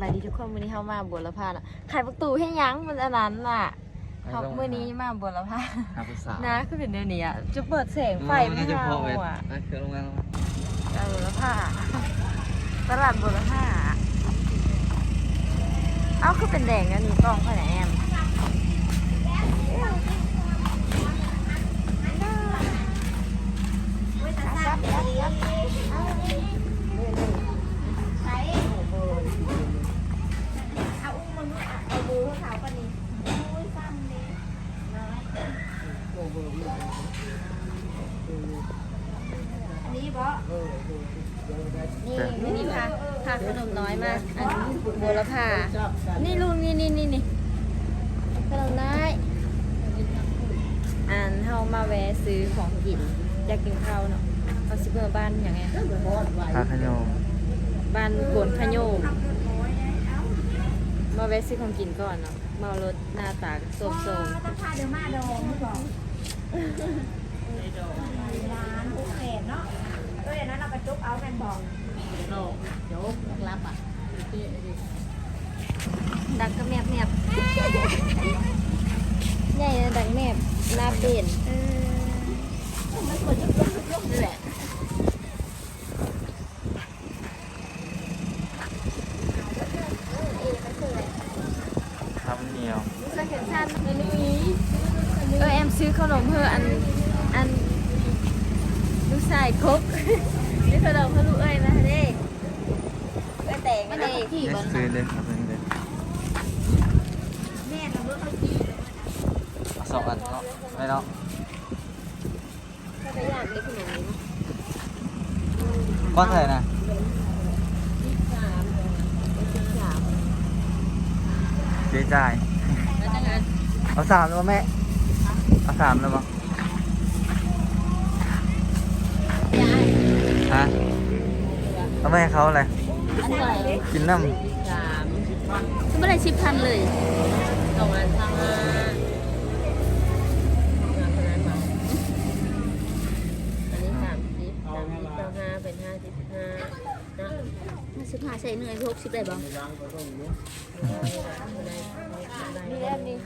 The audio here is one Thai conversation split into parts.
บายดีทุกคนวันนี้เข้ามาบัวละพาน่ะขายประตูให้ยั้งมันอันนั้นน่ะเขาเมื่อนี้มาบัวละพาหาภาษานะคือเป็นเดี๋ยวนี้อะจะเปิดแสงไฟไม่จะเอาพอไปอะไปเครื่องโรงงานตลาดบัวละพาตลาดบัวละพาเอ้าคือเป็นแดงอันนี้กล้องเขาไหนแอมนี่ บ้านโกนขโยมมาแวะซื้อของกินก่อนเนาะเมารถหน้าตาโสมต้องพาเดินมาดองไม่บอกร้านบุฟเฟ่เนาะก็อย่างนั้นเราไปจุ๊บเอาแมนบอกๆดังก็แมบแมบใหญ่นะดังแมบลาเป็นมันควรยุบยุบยุบยุบนี่แหละ ทำเหนียว เสื้อแขนสั้นในนี้เออแอมซื้อขนมเพื่ออันอันลูกชายครกนี่ขนมเพื่อลูกเอ้ยนะเด้เอ้ยแต่งเด้ที่ได้บนซื้อเลยครับซื้อเลยแม่ทำรถเขาขี่เอาสองอันเนาะไม่เนาะถ้าไปอยากได้ขนมนี้ก้อนเท่าไหร่นะสามสามเจ๊จ่ายแล้วจากนั้น เอาสามแล้วแม่ เอาสามแล้วมั้งฮะเอาไม่ให้เขาอะไรอันไหนกินน้ำสามไม่ได้ชิปพันเลยสองอันทางห้าอันนี้สามสิบสามสิบเก้าห้าเป็นห้าสิบห้านะห้าสิบห้าใส่เนยหกสิบได้บ่มีแอมนี่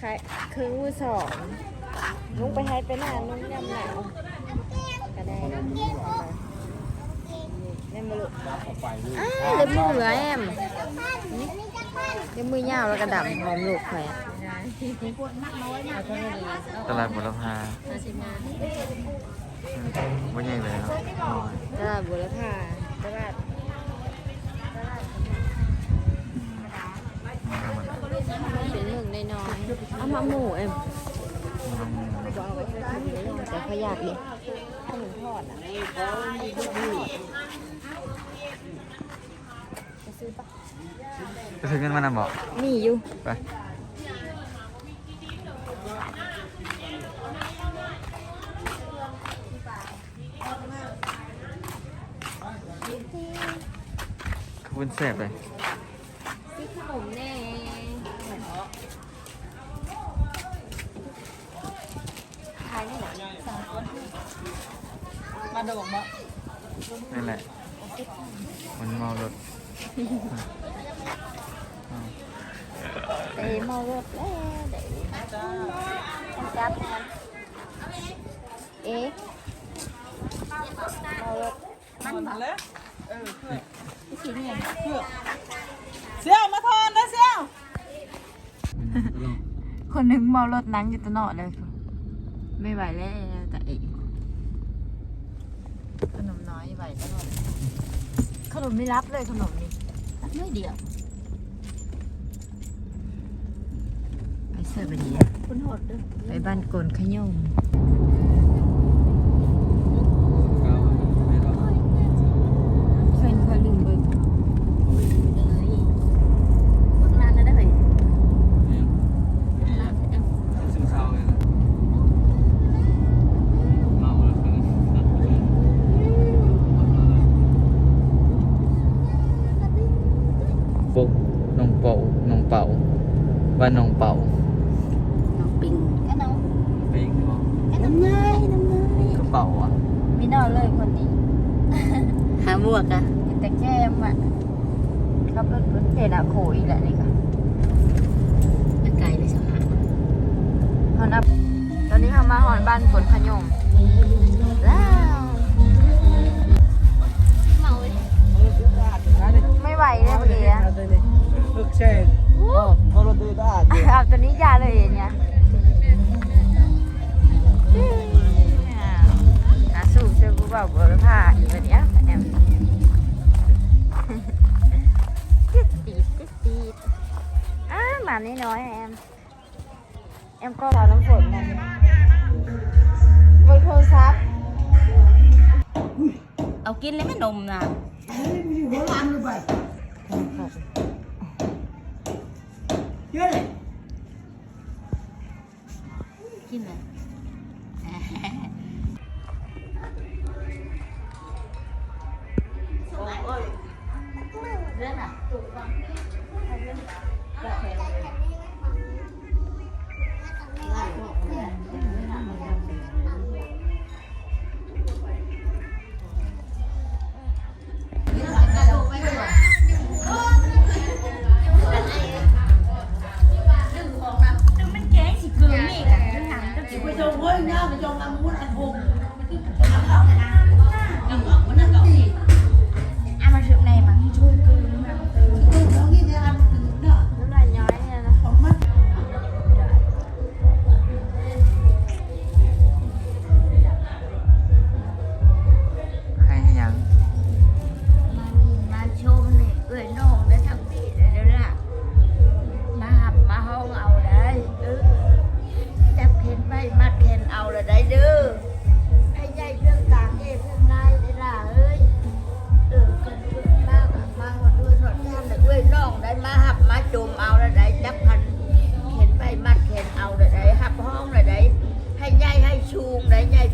ขายครึ่งมือสองลุงไปให้ไปหน้านุ่งยำหนาวก็ได้แม่มาลุอ้าวเล็บมือเหลือแอมเล็บมือยาวแล้วก็ดำหอมลูกแขวนตลาดบุรพาห้าสิบห้าไม่ใหญ่เลยเนาะน้อยตลาดบุรพาตลาด ไม่ธรรมดา เป็ นหนึ่งในน้อยๆเอามาหมูเอ็มน้องเอาไว้ให้คนนี้แต่เขาอยากดิขนมทอดอะจะซื้อปะจะซื้อเงินมานำบอกมีอยู่ไปวุ้นแสบเลยซื้อขนมแน่ขายนี่แหละสามคน มาดองบ่ นั่นแหละ มันเมารถอ้าว เตะมารถแล้วเตะจับแทนเอ๊ะมารถมันเลยเออเพื่อนี่เพื่อเสี่ยวมาทอนนะเสี่ยวคนหนึงเมารถนั่งอยู่ตลอดเลยไม่ไหวแล้วแต่เอกขนมน้อยไหวตลอดขนมไม่รับเลยขนมนี้ ไม่เดียว ไปเสิร์ฟไปดีคุณโหดด้วยไปบ้านโกนขยมเพื่อนเขาลืมเบิก นานแล้วได้ไหม ซึมเศร้าเลยนะเมาแล้วคือปุ๊กน้องเป่าน้องเป่าบ้านน้องเป่า น้องปิงก็น้อง เป็น น้ำเนยน้ำเนย กระเป๋าอะ มีนอนเลยคนนี้ หาหมวกอะ แต่แก้มอะ ครับเพิ่นเพิ่นเห็นอะโขอีกแหละนี่ค่ะ มันไกลเลยสหา ฮอนอัพตอนนี้เรานบ้านฝนขยมแล้วไม่ไหวเลยเมื่อกี้อะลูกเชนพอเราดูได้อาบตัวนี้ยาเลยเนี่ยอาสู้เชื่อกูบอกบริผ้าอีกวันเนี้ยแอมติดติดติดติดอ้าหมาน้อยๆแอมแอมก็เราน้ำฝนกันบนโทรศัพท์เอากินเลยไม่นมนะกินเลย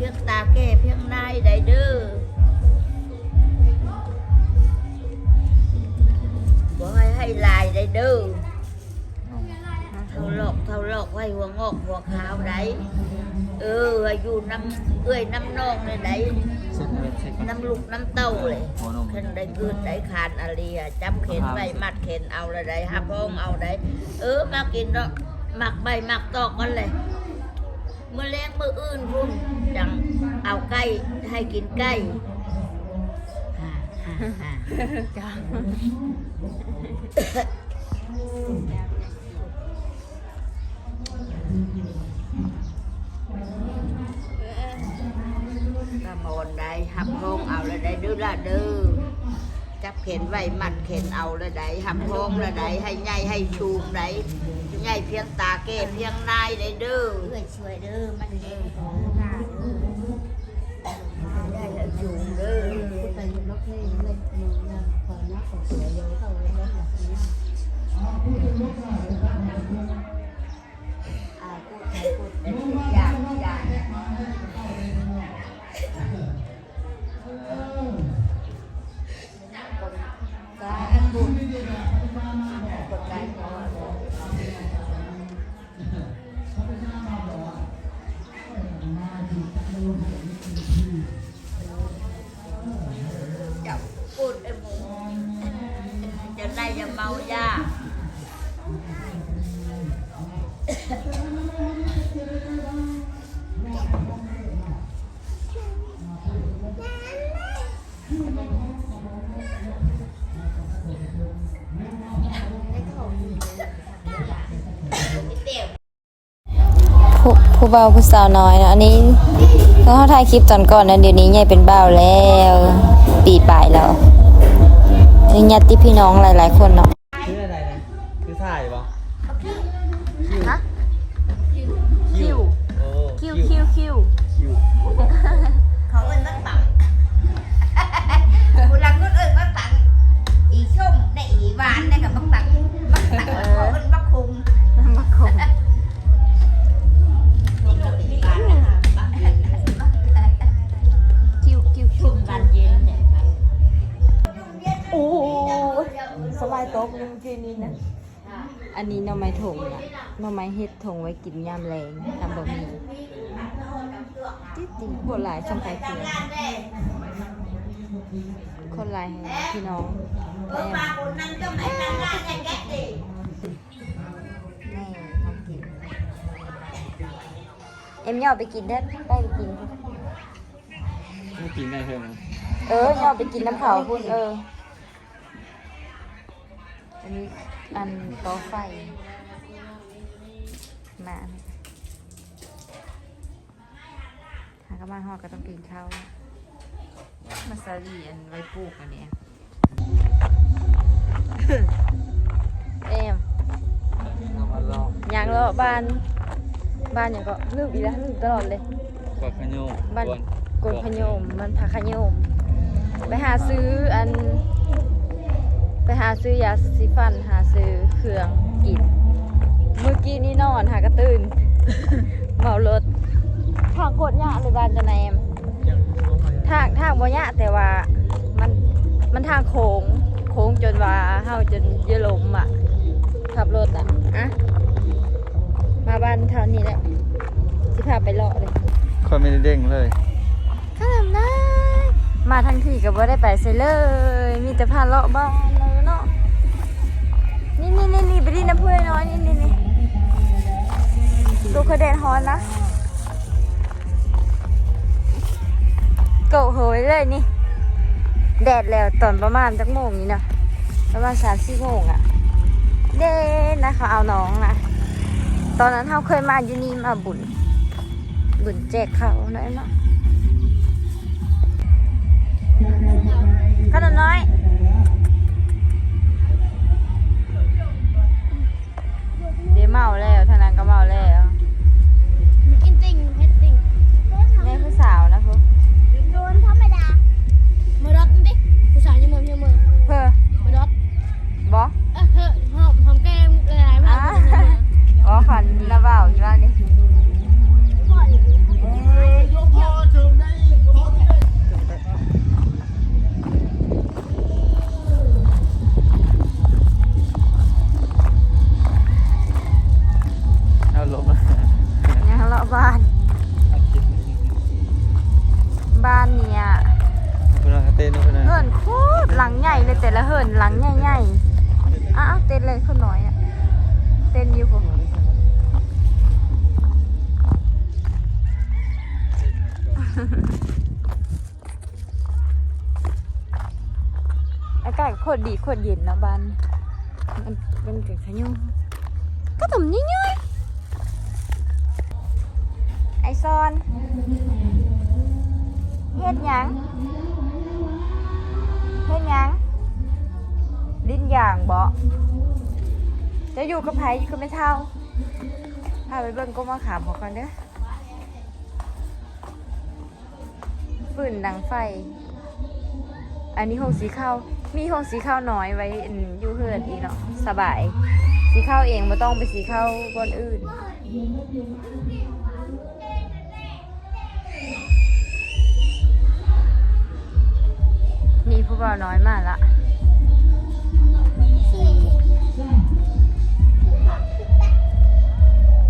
เพียงตาแก้เพียงนายได้เด้อบ่ให้ให้ลายได้เด้อเท่าหลอกเท่าหลอกไว้หัวงอกหัวขาวได้เอออายุน้ำเอ้ยน้ำนองเลยได้เส้นอะไรเส้นน้ำลูกน้ำเต้าเลยหัวนมขึ้นได้คืนได้ขานอาเลียจับเข็นไว้มัดเข็นเอาละได้หับห้องเอาได้เออมากินเนาะหมักใบหมักตอกกันเลย มื่อแรงมื่ออื่นพุ่นจังเอาไก่ให้กินไก่จ้ากระมอนได้หับห้องเอาละได้ดื้อละดื้อจับเข็นไว้มัดเข็นเอาละได้หับห้องละได้ให้ใหญ่ให้ชูมได้ ใหญ่เพียงตาเก้เพียงนายได้ดื้อ เอ้ยช่วยเด้อมันเอง ได้จะเมายาผู้ผู้เบาผู้สาวน้อยเนะอันนี้เขาเขาถ่ายคลิปตอนก่อนนะเดี๋ยวนี้ใหญ่เป็นเบาแล้ว ปีปลายแล้ว ญาติพี่น้องหลาย ๆ คนเนาะ ต๊ะเมื่อกี้นี้นะ อันนี้หน่อไม้ถงอะหน่อไม้เฮ็ดถงไว้กินยามแรงทำบะหมี่ติ๊ดติ๊ดบวหลายช่องไก่เกลือคนหลายให้พี่น้องเเออมาคนนั่งตรงไหนนั่งได้แก๊กดินี่ของกินเอ็มย่อไปกินเด้อได้ไปกิน ไม่กินได้เพิ่มเออย่อไปกินน้ำเขาพุ่นเออ อันนี้อันโต๊ะไฟมาหากระมาหอดก็ต้องกินข้าวมาซาลีอันไว้ปลูกอันเนี้ยเอ็มเอามาลองยังเลาะบ้านบ้านอย่างก็ลืมอีกแล้วลืมตลอดเลยกดขยมบ้านกนขยมมันพาขยมไปหาซื้ออันไป หาซื้อยาสีฟัน หาซื้อเครื่องกิน เมื่อกี้นี่นอนหากระตื่นเมารถทางโคตรยากเลยบ้านจะแนมทางทางบ่ยากแต่ว่ามันมันทางโค้งโค้งจนว่าเฮาจนเยอะลมอะขับรถอะอะมาบ้านเท่านี้แหละสิพาไปเลาะเลยค่อยไม่ได้เด้งเลยก็ทำได้มาทั้งที่ก็บ่ได้ไปใส่เลย มีแต่พาเลาะบ้านเลยเนาะ นี่นี่นี่นี่ไปดินน้ำพุน้อยนี่นี่นี่ดูเขาเด่นฮอนนะ เก่าเหยเลยนี่ แดดแล้วตอนประมาณจักโมงนี่เนะประมาณสามสี่โมงอะเด่นนะเขาเอาน้องนะ ตอนนั้นเขาเคยมาอยู่นี่มาบุญ บุญแจกเขาวน้อยเนาะขนมน้อย โคตรดีโคตรเย็นนะบ้านมันมันเกิดขยุ่มก็ทำง่ายๆไอซอนเฮ็ดหยังเฮ็ดหยังลิ้นอย่างบ่จะอยู่กับไผอยู่กับไม่เท่าพาไปเบิ่งก็มาขามเขอกันเด้อฟืนดังไฟ อันนี้ห้องสีข้าว มีห้องสีข้าวน้อยไว้อยู่เฮือนอีเนาะสบาย สีข้าวเองไม่ต้องไปสีข้าวบนอื่น นี่ผู้บ่าน้อยมากละ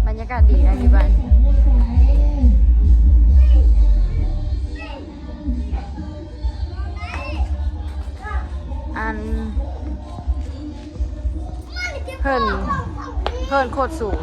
บรรยากาศดีนะอยู่บ้าน อัน เพิ่น เพิ่นโคตรสูง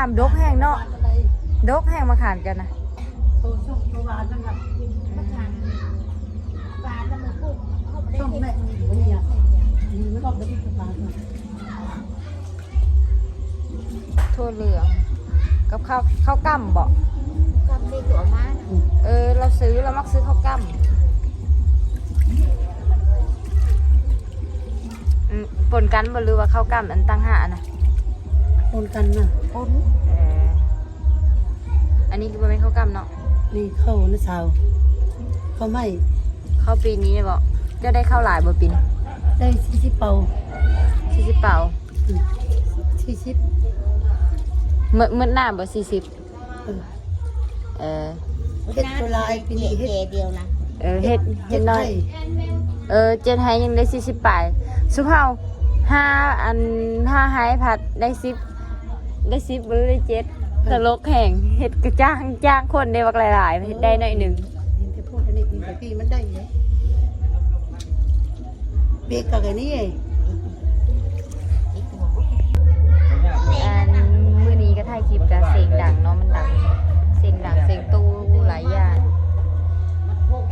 ามดกแห้งเนาะดกแห้งมะขามกันนะตัวส้มตัวหวานนะครับปลาแล้วมันกุ้งเขาไม่ได้ส้มเห็นแม่นี่เนี่ยนี่ไม่ต้องไปที่ตลาดนะถั่วเหลืองกับข้าวข้าวกั้มบ่ก็มีตัวมาเออ เราซื้อเรามักซื้อข้าวกั้มอืมปนกันบ่หรือว่าข้าวกั้มอันตั้งหานะ คนกันน่ะคนเอออันนี้คือบ่เป็นข้าวกั้มเนาะนี่เข้านะสาวเขาไม่ข้าวปีนี้เนี่ยบ่จะได้ข้าวหลายบ่ปีนได้สี่สิบเป่าสี่สิบเป่าสี่สิบเมื่อเมื่อหน้าบ่สี่สิบเออเออเฮ็ดตัวลายปีนี้เฮ็ดเจเดียวนะเออเฮ็ดเฮ็ดน้อยไทเออเจ็ดไฮยังได้สี่สิบปลายสุภาพห้าอันห้าไฮผัดได้สิบ ได้สิบหรือได้เจ็ดตลกแข่งเฮ็ดกระจ้างจ้างคนได้บักหลายๆเฮ็ดได้หน่อยหนึ่งเห็นแต่พูดอันนี้อีกแต่พี่มันได้เลยเบรกกับอันนี้เองอันมื้อนี้ก็ถ่ายคลิปกับเสียงดังเนาะมันดังเสียงดังเสียงตู้หลายอย่าง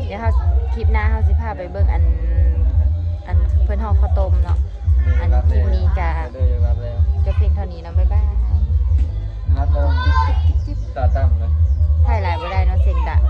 เดี๋ยวเฮาคลิปหน้าเฮาสิพาไปเบิ่งอันอันเพิ่นห่อข้าวต้มเนาะอันคลิปนี้ก็เด้อรับแล้วจะเพียงเท่านี้นะบ๊ายบาย รับผมจิ๊บจิ๊บจิ๊บตาตั้มเลยถ่ายหลายบ่ได้เนาะเสียงดัง